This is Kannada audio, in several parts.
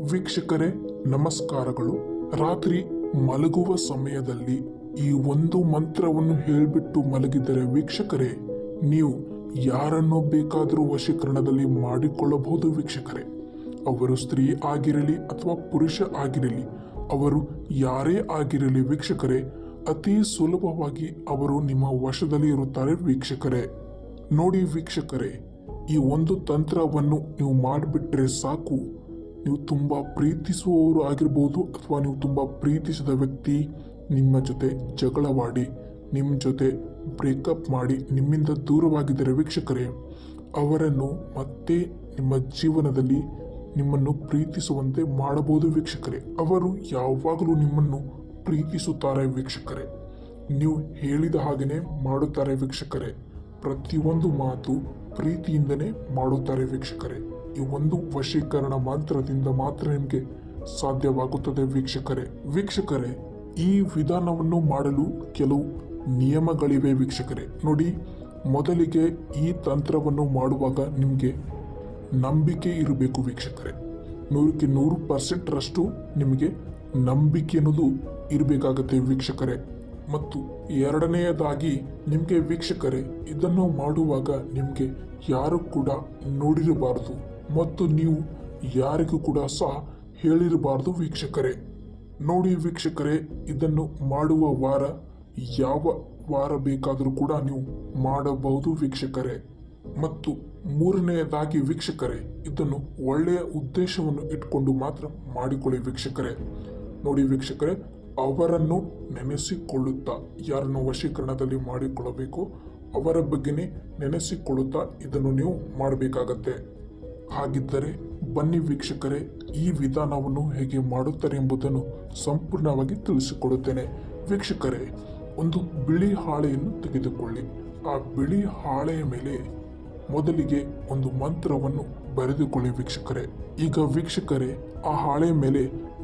ವೀಕ್ಷಕರೇ, ನಮಸ್ಕಾರಗಳು. ರಾತ್ರಿ ಮಲಗುವ ಸಮಯದಲ್ಲಿ ಈ ಒಂದು ಮಂತ್ರವನ್ನು ಹೇಳಿಬಿಟ್ಟು ಮಲಗಿದರೆ ವೀಕ್ಷಕರೇ, ನೀವು ಯಾರನ್ನೋ ಬೇಕಾದರೂ ವಶೀಕರಣದಲ್ಲಿ ಮಾಡಿಕೊಳ್ಳಬಹುದು ವೀಕ್ಷಕರೇ. ಅವರು ಸ್ತ್ರೀ ಆಗಿರಲಿ ಅಥವಾ ಪುರುಷ ಆಗಿರಲಿ, ಅವರು ಯಾರೇ ಆಗಿರಲಿ ವೀಕ್ಷಕರೇ, ಅತಿ ಸುಲಭವಾಗಿ ಅವರು ನಿಮ್ಮ ವಶದಲ್ಲಿ ಇರುತ್ತಾರೆ ವೀಕ್ಷಕರೇ. ನೋಡಿ ವೀಕ್ಷಕರೇ, ಈ ಒಂದು ತಂತ್ರವನ್ನು ನೀವು ಮಾಡಿಬಿಟ್ರೆ ಸಾಕು. ನೀವು ತುಂಬ ಪ್ರೀತಿಸುವವರು ಆಗಿರ್ಬೋದು ಅಥವಾ ನೀವು ತುಂಬ ಪ್ರೀತಿಸಿದ ವ್ಯಕ್ತಿ, ನಿಮ್ಮ ಜೊತೆ ಜಗಳವಾಡಿ, ನಿಮ್ಮ ಜೊತೆ ಬ್ರೇಕಪ್ ಮಾಡಿ, ನಿಮ್ಮಿಂದ ದೂರವಾಗಿದ್ದರೆ ವೀಕ್ಷಕರೇ, ಅವರನ್ನು ಮತ್ತೆ ನಿಮ್ಮ ಜೀವನದಲ್ಲಿ ನಿಮ್ಮನ್ನು ಪ್ರೀತಿಸುವಂತೆ ಮಾಡಬಹುದು ವೀಕ್ಷಕರೇ. ಅವರು ಯಾವಾಗಲೂ ನಿಮ್ಮನ್ನು ಪ್ರೀತಿಸುತ್ತಾರೆ ವೀಕ್ಷಕರೇ. ನೀವು ಹೇಳಿದ ಹಾಗೆಯೇ ಮಾಡುತ್ತಾರೆ ವೀಕ್ಷಕರೇ. ಪ್ರತಿಯೊಂದು ಮಾತು ಪ್ರೀತಿಯಿಂದನೇ ಮಾಡುತ್ತಾರೆ ವೀಕ್ಷಕರೇ. ಈ ಒಂದು ವಶೀಕರಣ ಮಂತ್ರದಿಂದ ಮಾತ್ರ ನಿಮಗೆ ಸಾಧ್ಯವಾಗುತ್ತದೆ ವೀಕ್ಷಕರೇ. ವೀಕ್ಷಕರೇ, ಈ ವಿಧಾನವನ್ನು ಮಾಡಲು ಕೆಲವು ನಿಯಮಗಳಿವೆ ವೀಕ್ಷಕರೇ. ನೋಡಿ, ಮೊದಲಿಗೆ ಈ ತಂತ್ರವನ್ನು ಮಾಡುವಾಗ ನಿಮಗೆ ನಂಬಿಕೆ ಇರಬೇಕು ವೀಕ್ಷಕರೇ. ನೂರಕ್ಕೆ ನೂರು ಪರ್ಸೆಂಟ್ರಷ್ಟು ನಿಮಗೆ ನಂಬಿಕೆ ಅನ್ನೋದು ಇರಬೇಕಾಗತ್ತೆ ವೀಕ್ಷಕರೇ. ಮತ್ತು ಎರಡನೆಯದಾಗಿ ನಿಮಗೆ ವೀಕ್ಷಕರೇ, ಇದನ್ನು ಮಾಡುವಾಗ ನಿಮಗೆ ಯಾರು ಕೂಡ ನೋಡಿರಬಾರದು. ಮತ್ತು ನೀವು ಯಾರಿಗೂ ಕೂಡ ಸಹ ಹೇಳಿರಬಾರದು ವೀಕ್ಷಕರೇ. ನೋಡಿ ವೀಕ್ಷಕರೇ, ಇದನ್ನು ಮಾಡುವ ವಾರ, ಯಾವ ವಾರ ಬೇಕಾದರೂ ಕೂಡ ನೀವು ಮಾಡಬಹುದು ವೀಕ್ಷಕರೇ. ಮತ್ತು ಮೂರನೆಯದಾಗಿ ವೀಕ್ಷಕರೇ, ಇದನ್ನು ಒಳ್ಳೆಯ ಉದ್ದೇಶವನ್ನು ಇಟ್ಕೊಂಡು ಮಾತ್ರ ಮಾಡಿಕೊಳ್ಳಿ ವೀಕ್ಷಕರೇ. ನೋಡಿ ವೀಕ್ಷಕರೇ, ಅವರನ್ನು ನೆನೆಸಿಕೊಳ್ಳುತ್ತಾ, ಯಾರನ್ನು ವಶೀಕರಣದಲ್ಲಿ ಮಾಡಿಕೊಳ್ಳಬೇಕು, ಅವರ ಬಗ್ಗೆನೇ ನೆನೆಸಿಕೊಳ್ಳುತ್ತಾ ಇದನ್ನು ನೀವು ಮಾಡಬೇಕಾಗತ್ತೆ. ಹಾಗಿದ್ದರೆ ಬನ್ನಿ ವೀಕ್ಷಕರೇ, ಈ ವಿಧಾನವನ್ನು ಹೇಗೆ ಮಾಡುತ್ತಾರೆ ಎಂಬುದನ್ನು ಸಂಪೂರ್ಣವಾಗಿ ತಿಳಿಸಿಕೊಡುತ್ತೇನೆ. ವೀಕ್ಷಕರೇ, ಒಂದು ಬಿಳಿ ಹಾಳೆಯನ್ನು ತೆಗೆದುಕೊಳ್ಳಿ. ಆ ಬಿಳಿ ಹಾಳೆಯ ಮೇಲೆ ಮೊದಲಿಗೆ ಒಂದು ಮಂತ್ರವನ್ನು ಬರೆದುಕೊಳ್ಳಿ ವೀಕ್ಷಕರೇ. ಈಗ ವೀಕ್ಷಕರೇ, ಆ ಹಾಳೆಯ ಮೇಲೆ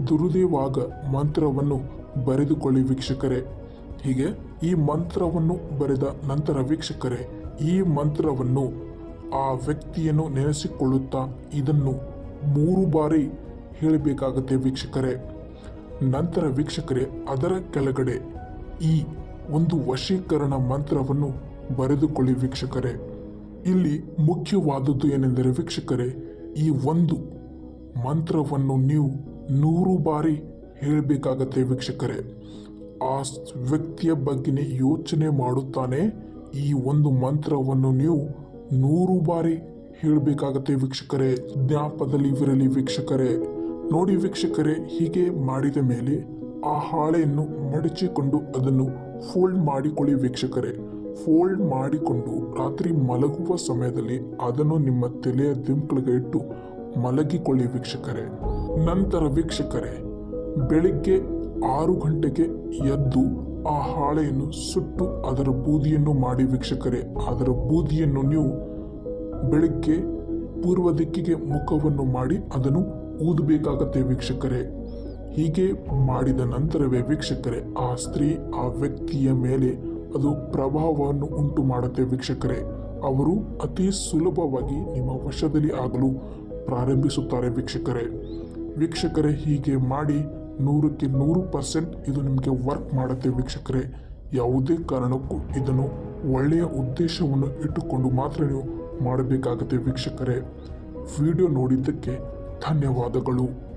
ದುರುದೇವಾಗ ಮಂತ್ರವನ್ನು ಬರೆದುಕೊಳ್ಳಿ ವೀಕ್ಷಕರೇ. ಹೀಗೆ ಈ ಮಂತ್ರವನ್ನು ಬರೆದ ನಂತರ ವೀಕ್ಷಕರೇ, ಈ ಮಂತ್ರವನ್ನು ಆ ವ್ಯಕ್ತಿಯನ್ನು ನೆನೆಸಿಕೊಳ್ಳುತ್ತಾ ಇದನ್ನು ಮೂರು ಬಾರಿ ಹೇಳಬೇಕಾಗುತ್ತೆ ವೀಕ್ಷಕರೇ. ನಂತರ ವೀಕ್ಷಕರೇ, ಅದರ ಕೆಳಗಡೆ ಈ ಒಂದು ವಶೀಕರಣ ಮಂತ್ರವನ್ನು ಬರೆದುಕೊಳ್ಳಿ ವೀಕ್ಷಕರೇ. ಇಲ್ಲಿ ಮುಖ್ಯವಾದದ್ದು ಏನೆಂದರೆ ವೀಕ್ಷಕರೇ, ಈ ಒಂದು ಮಂತ್ರವನ್ನು ನೀವು ನೂರು ಬಾರಿ ಹೇಳಬೇಕಾಗತ್ತೆ ವೀಕ್ಷಕರೇ. ಆ ವ್ಯಕ್ತಿಯ ಬಗ್ಗೆ ಯೋಚನೆ ಮಾಡುತ್ತಾನೆ, ಈ ಒಂದು ಮಂತ್ರವನ್ನು ನೀವು ನೂರು ಬಾರಿ ಹೇಳಬೇಕಾಗತ್ತೆ ವೀಕ್ಷಕರೇ ಜ್ಞಾಪದಲ್ಲಿ ಇರಲಿ ವೀಕ್ಷಕರೇ. ನೋಡಿ ವೀಕ್ಷಕರೇ, ಹೀಗೆ ಮಾಡಿದ ಮೇಲೆ ಆ ಹಾಳೆಯನ್ನು ಮಡಚಿಕೊಂಡು ಅದನ್ನು ಫೋಲ್ಡ್ ಮಾಡಿಕೊಳ್ಳಿ ವೀಕ್ಷಕರೇ. ಫೋಲ್ಡ್ ಮಾಡಿಕೊಂಡು ರಾತ್ರಿ ಮಲಗುವ ಸಮಯದಲ್ಲಿ ಅದನ್ನು ನಿಮ್ಮ ತಲೆಯ ದಿಂಪಳಿಗೆ ಇಟ್ಟು ಮಲಗಿಕೊಳ್ಳಿ ವೀಕ್ಷಕರೇ. ನಂತರ ವೀಕ್ಷಕರೇ, ಬೆಳಿಗ್ಗೆ ಆರು ಗಂಟೆಗೆ ಎದ್ದು ಆ ಹಾಳೆಯನ್ನು ಸುಟ್ಟು ಅದರ ಬೂದಿಯನ್ನು ಮಾಡಿ ವೀಕ್ಷಕರೇ, ಅದರ ಬೂದಿಯನ್ನು ನೀವು ಬೆಳಗ್ಗೆ ಪೂರ್ವ ದಿಕ್ಕಿಗೆ ಮುಖವನ್ನು ಮಾಡಿ ಅದನ್ನು ಊದಬೇಕಾಗತ್ತೆ ವೀಕ್ಷಕರೇ. ಹೀಗೆ ಮಾಡಿದ ನಂತರವೇ ವೀಕ್ಷಕರೇ, ಆ ಸ್ತ್ರೀ ಆ ವ್ಯಕ್ತಿಯ ಮೇಲೆ ಅದು ಪ್ರಭಾವವನ್ನು ಉಂಟು ಮಾಡುತ್ತೆ ವೀಕ್ಷಕರೇ. ಅವರು ಅತಿ ಸುಲಭವಾಗಿ ನಿಮ್ಮ ವಶದಲ್ಲಿ ಆಗಲು ಪ್ರಾರಂಭಿಸುತ್ತಾರೆ ವೀಕ್ಷಕರೇ. ವೀಕ್ಷಕರೇ, ಹೀಗೆ ಮಾಡಿ ನೂರಕ್ಕೆ ನೂರು ಪರ್ಸೆಂಟ್ ಇದು ನಿಮಗೆ ವರ್ಕ್ ಮಾಡುತ್ತೆ ವೀಕ್ಷಕರೇ. ಯಾವುದೇ ಕಾರಣಕ್ಕೂ ಇದನ್ನು ಒಳ್ಳೆಯ ಉದ್ದೇಶವನ್ನು ಇಟ್ಟುಕೊಂಡು ಮಾತ್ರ ನೀವು ಮಾಡಬೇಕಾಗುತ್ತೆ ವೀಕ್ಷಕರೇ. ವಿಡಿಯೋ ನೋಡಿದ್ದಕ್ಕೆ ಧನ್ಯವಾದಗಳು.